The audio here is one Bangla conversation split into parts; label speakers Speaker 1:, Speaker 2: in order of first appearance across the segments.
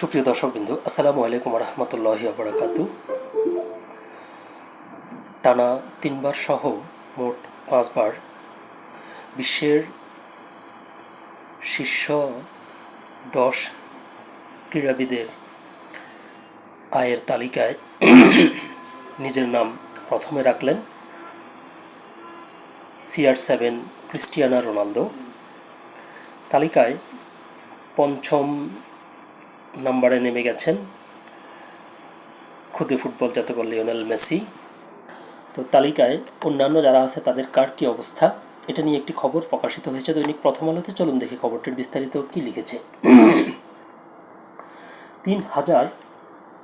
Speaker 1: সুপ্রিয় দর্শকবৃন্দ, আসসালামু আলাইকুম রহমতুল্লাহি আবরাকাতু টানা তিনবার সহ মোট পাঁচবার বিশ্বের শীর্ষ দশ ক্রীড়াবিদের আয়ের তালিকায় নিজের নাম প্রথমে রাখলেন সিআর সেভেন ক্রিস্টিয়ানা রোনালদো। তালিকায় পঞ্চম নাম্বারে নেমে গেছেন। খুদে ফুটবল জাতকর লিওনেল মেসি। তো তালিকায় অন্যান্য যারা আছে, তাদের কার কী অবস্থা? এটা নিয়ে একটি খবর প্রকাশিত হয়েছে দৈনিক প্রথম আলোতে। চলুন দেখি খবরটির বিস্তারিত কি লিখেছে। তিন হাজার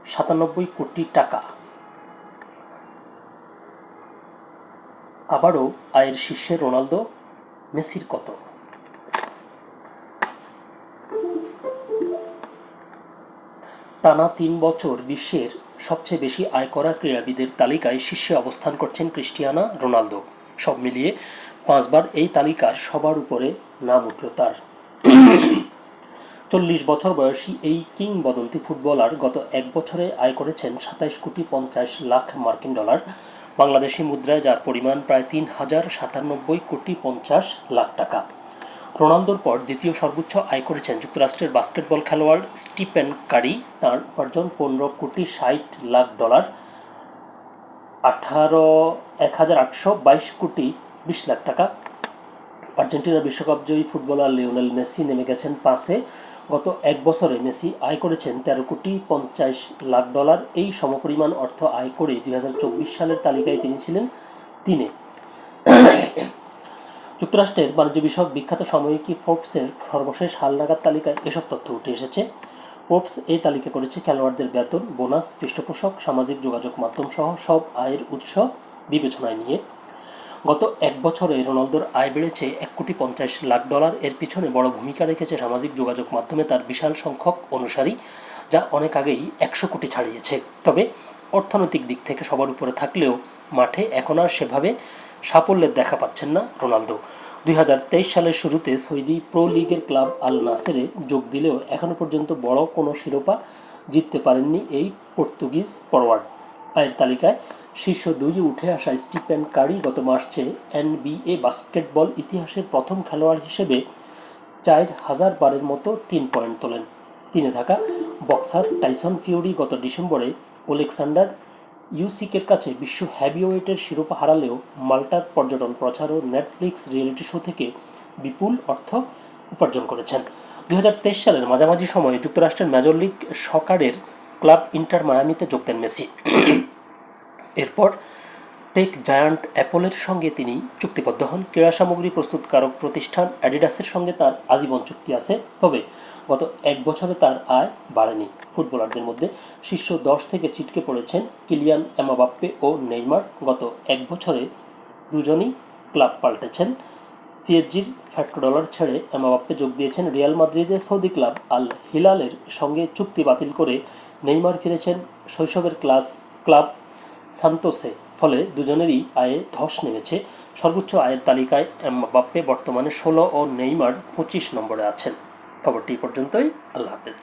Speaker 1: সাতানব্বই কোটি টাকা। আবারও আয়ের শীর্ষে রোনালদো, মেসির কত? টানা তিন বছর বিশ্বের সবচেয়ে বেশি আয় করা ক্রীড়াবিদের তালিকায় শীর্ষে অবস্থান করছেন ক্রিস্টিয়ানা রোনালদো। সব মিলিয়ে পাঁচবার এই তালিকার সবার উপরে নাম উঠল তার। চল্লিশ বছর বয়সী এই কিংবদন্তি ফুটবলার গত এক বছরে আয় করেছেন সাতাইশ কোটি পঞ্চাশ লাখ মার্কিন ডলার। বাংলাদেশি মুদ্রায় যার পরিমাণ প্রায় তিন হাজার সাতানব্বই কোটি পঞ্চাশ লাখ টাকা। রোনালদোর পর দ্বিতীয় সর্বোচ্চ আয় করেছেন যুক্তরাষ্ট্রের বাস্কেটবল খেলোয়াড় স্টিফেন কারি। তার উপার্জন পনেরো কোটি ষাট লাখ ডলার, আঠারো, এক হাজার আটশো বাইশ কোটি বিশ লাখ টাকা। আর্জেন্টিনা বিশ্বকাপ জয়ী ফুটবলার লিওনেল মেসি নেমে গেছেন পাঁচে গত এক বছরে মেসি আয় করেছেন তেরো কোটি পঞ্চাশ লাখ ডলার। এই সমপরিমাণ অর্থ আয় করে দুই হাজার চব্বিশ সালের তালিকায় তিনি ছিলেন তিনে। যুক্তরাষ্ট্রের বাণিজ্য বিষয়ক বিখ্যাত সাময়িকী ফোর্বসের সর্বশেষ হালনাগাদ তালিকায় এসব তথ্য উঠে এসেছে। ফোর্বস এই তালিকা করেছে খেলোয়াড়দের বেতন, বোনাস, পৃষ্ঠপোষক, সামাজিক যোগাযোগ মাধ্যম সহ সব আয়ের উৎস বিবেচনায় নিয়ে। গত এক বছরে রোনালদোর আয় বেড়েছে এক কোটি পঞ্চাশ লাখ ডলার। এর পিছনে বড় ভূমিকা রেখেছে সামাজিক যোগাযোগ মাধ্যমে তার বিশাল সংখ্যক অনুসারী, যা অনেক আগেই একশো কোটি ছাড়িয়েছে। তবে অর্থনৈতিক দিক থেকে সবার উপরে থাকলেও মাঠে এখন আর সেভাবে সাফল্যের দেখা পাচ্ছেন না রোনালদো। দুই হাজার তেইশ সালের শুরুতে সৌদি প্রো লিগের ক্লাব আল নাসেরে যোগ দিলেও এখনও পর্যন্ত বড় কোনো শিরোপা জিততে পারেননি এই পর্তুগিজ ফরওয়ার্ড আয়ের তালিকায় শীর্ষ দুইয়ে উঠে আসা স্টিফেন কারি গত মার্চে এনবিএ বাস্কেটবল ইতিহাসের প্রথম খেলোয়াড় হিসেবে চার হাজার বারের মতো তিন পয়েন্ট তোলেন। তিনে থাকা বক্সার টাইসন ফিউরি গত ডিসেম্বরে ওলেকসান্ডার ইউসিকের কাছে বিশ্ব হ্যাভিওয়েটের শিরোপা হারালেও মাল্টার পর্যটন প্রচার ও নেটফ্লিক্স রিয়েলিটি শো থেকে বিপুল অর্থ উপার্জন করেছেন। দুই হাজার তেইশ সালের মাঝামাঝি সময়ে যুক্তরাষ্ট্রের মেজর লিগ সকারের ক্লাব ইন্টার মায়ামিতে যোগ দেন মেসি। এরপর টেক জায়ান্ট অ্যাপলের সঙ্গে তিনি চুক্তিবদ্ধ হন। ক্রীড়া সামগ্রী প্রস্তুতকারক প্রতিষ্ঠান অ্যাডিডাসের সঙ্গে তার আজীবন চুক্তি আছে। তবে গত এক বছরে তার আয় বাড়েনি। ফুটবলারদের মধ্যে শীর্ষ দশ থেকে ছিটকে পড়েছেন কিলিয়ান এমাবাপ্পে ও নেইমার। গত এক বছরে দুজনই ক্লাব পাল্টেছেন। পিএসজির ফ্যাক্টর ডলার ছেড়ে এমাবাপ্পে যোগ দিয়েছেন রিয়াল মাদ্রিদের সৌদি ক্লাব আল হিলালের সঙ্গে চুক্তি বাতিল করে নেইমার ফিরেছেন শৈশবের ক্লাস ক্লাব সান্তোসে। ফলে দুজনেরই আয়ে ধস নেমেছে। সর্বোচ্চ আয়ের তালিকায় বাপ্পে বর্তমানে ষোলো ও নেইমার পঁচিশ নম্বরে আছেন। খবরটি পর্যন্তই। আল্লাহ হাফেজ।